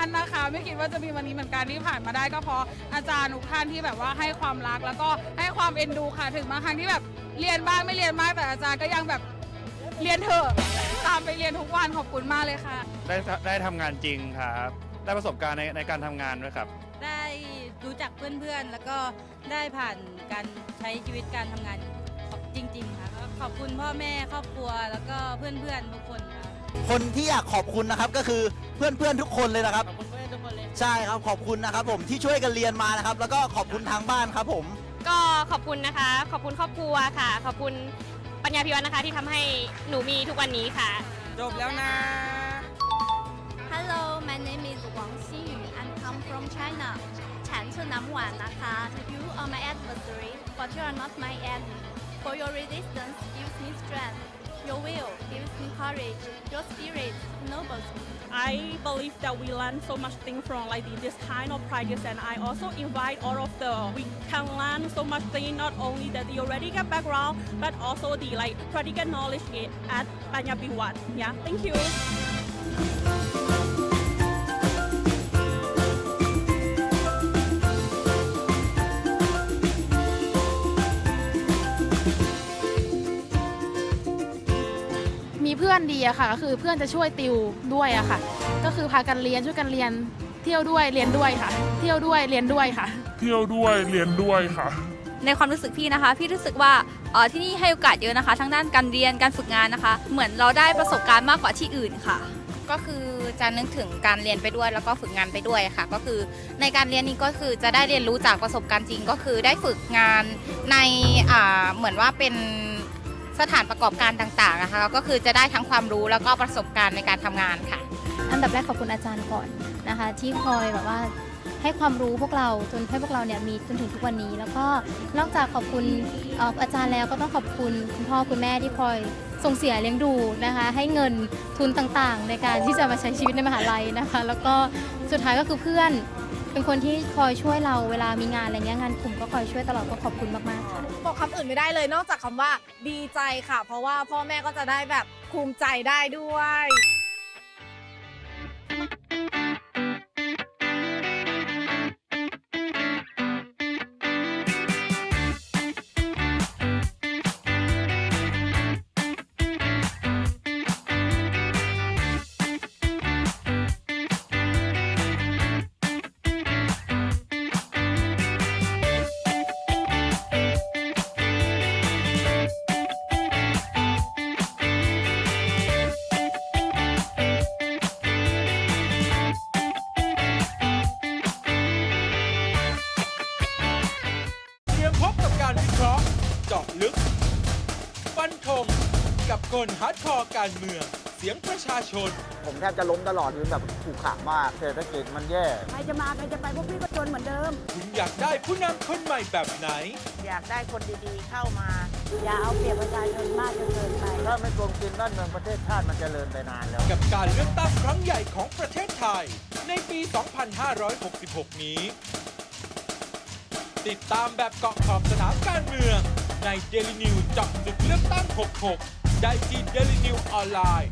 ท่นนะคะ ไม่คิดว่าจะมีวันนี้เหมือนกันที่ผ่านมาได้ก็เพราะอาจารย์ทุกท่านที่แบบว่าให้ความรักแล้วก็ให้ความเอ็นดูค่ะถึงบางครั้งที่แบบเรียนบ้างไม่เรียนบ้างแต่อาจารย์ก็ยังแบบเรียนเถอะตามไปเรียนทุกวันขอบคุณมากเลยค่ะ ได้ได้ทำงานจริงครับ ได้ประสบการณ์ในในการทำงานด้วยครับ ได้รู้จักเพื่อนๆ แล้วก็ได้ผ่านการใช้ชีวิตการทำงานจริง ๆ ค่ะขอบคุณพ่อแม่ครอบครัวแล้วก็เพื่อนๆ ทุกคนครับ คนที่อยากขอบคุณนะครับก็คือเพื่อนๆทุกคนเลยนะครับ ขอบคุณเพื่อนทุกคนเลย ใช่ครับขอบคุณนะครับผมที่ช่วยกันเรียนมานะครับ แล้วก็ขอบคุณทางบ้านครับผม ก็ขอบคุณนะคะ ขอบคุณครอบครัวค่ะ ขอบคุณปัญญาพิวัฒน์นะคะที่ทำให้หนูมีทุกวันนี้ค่ะ จบแล้วนะ Hello, my name is Wang Xinyu and come from China. ฉันชื่อน้ำหวานนะคะ You are my adversary, but you are not my enemy. For your resistance gives me strength. Your will gives me courage. Your spirit ennobles me. I believe that we learn so much things from like this kind of practice and I also invite all of the we can learn so much thing not only that the theoretical background but also the like practical knowledge at Panyabiwat. Yeah, thank you. มีเพื่อนดีอะค่ะ ก็คือเพื่อนจะช่วยติวด้วยอะค่ะ ก็คือพากันเรียนช่วยกันเรียน เที่ยวด้วยเรียนด้วยค่ะ เที่ยวด้วยเรียนด้วยค่ะ เที่ยวด้วยเรียนด้วยค่ะ ในความรู้สึกพี่นะคะ พี่รู้สึกว่าเอ่อที่นี่ให้โอกาสเยอะนะคะ ทั้งด้านการเรียนการฝึกงานนะคะ เหมือนเราได้ประสบการณ์มากกว่าที่อื่นค่ะ ก็คือจะนึกถึงการเรียนไปด้วยแล้วก็ฝึกงานไปด้วยค่ะ ก็คือในการเรียนนี้ก็คือจะได้เรียนรู้จากประสบการณ์จริง ก็คือได้ฝึกงานในอ่าเหมือนว่าเป็น สถานประกอบการต่างๆนะคะก็คือจะได้ทั้งความรู้แล้วก็ประสบการณ์ในการทำงานค่ะ อันดับแรกขอบคุณอาจารย์ก่อนนะคะ ที่คอยแบบว่าให้ความรู้พวกเราจนให้พวกเราเนี่ยมีจนถึงทุกวันนี้ แล้วก็นอกจากขอบคุณอออาจารย์แล้วก็ต้องขอบคุณคุณพ่อคุณแม่ที่คอยส่งเสียเลี้ยงดูนะคะ ให้เงินทุนต่างๆ ในการที่จะมาใช้ชีวิตในมหาลัยนะคะ แล้วก็สุดท้ายก็คือเพื่อน เป็นคนที่คอยช่วยเราเวลามีงานอะไรเงี้ยงานกลุ่มก็คอยช่วยตลอดก็ขอบคุณมากๆค่ะ บอกคำอื่นไม่ได้เลยนอกจากคำว่าดีใจค่ะ เพราะว่าพ่อแม่ก็จะได้แบบภูมิใจได้ด้วย เจาะลึก ฟันธงกับคนฮาร์ดคอร์การเมือง เสียงประชาชน ผมแทบจะล้มตลอดอยู่แบบถูกขามากเศรษฐกิจมันแย่ ใครจะมาใครจะไปพวกพี่ก็จนเหมือนเดิม คุณอยากได้ผู้นำคนใหม่แบบไหน อยากได้คนดีๆเข้ามา อย่าเอาเปรียบประชาชนมากจนเกินไป ถ้าไม่โกงกินบ้านเมืองประเทศชาติมันจเจริญไปนานแล้ว กับการเลือกตั้งครั้งใหญ่ของประเทศไทย ในปี 2566 นี้ ติดตามแบบเกาะขอบสนามการเมือง ใน Daily News เจาะลึกเลือกตั้ง 66 ได้ที่ Daily News ออนไลน์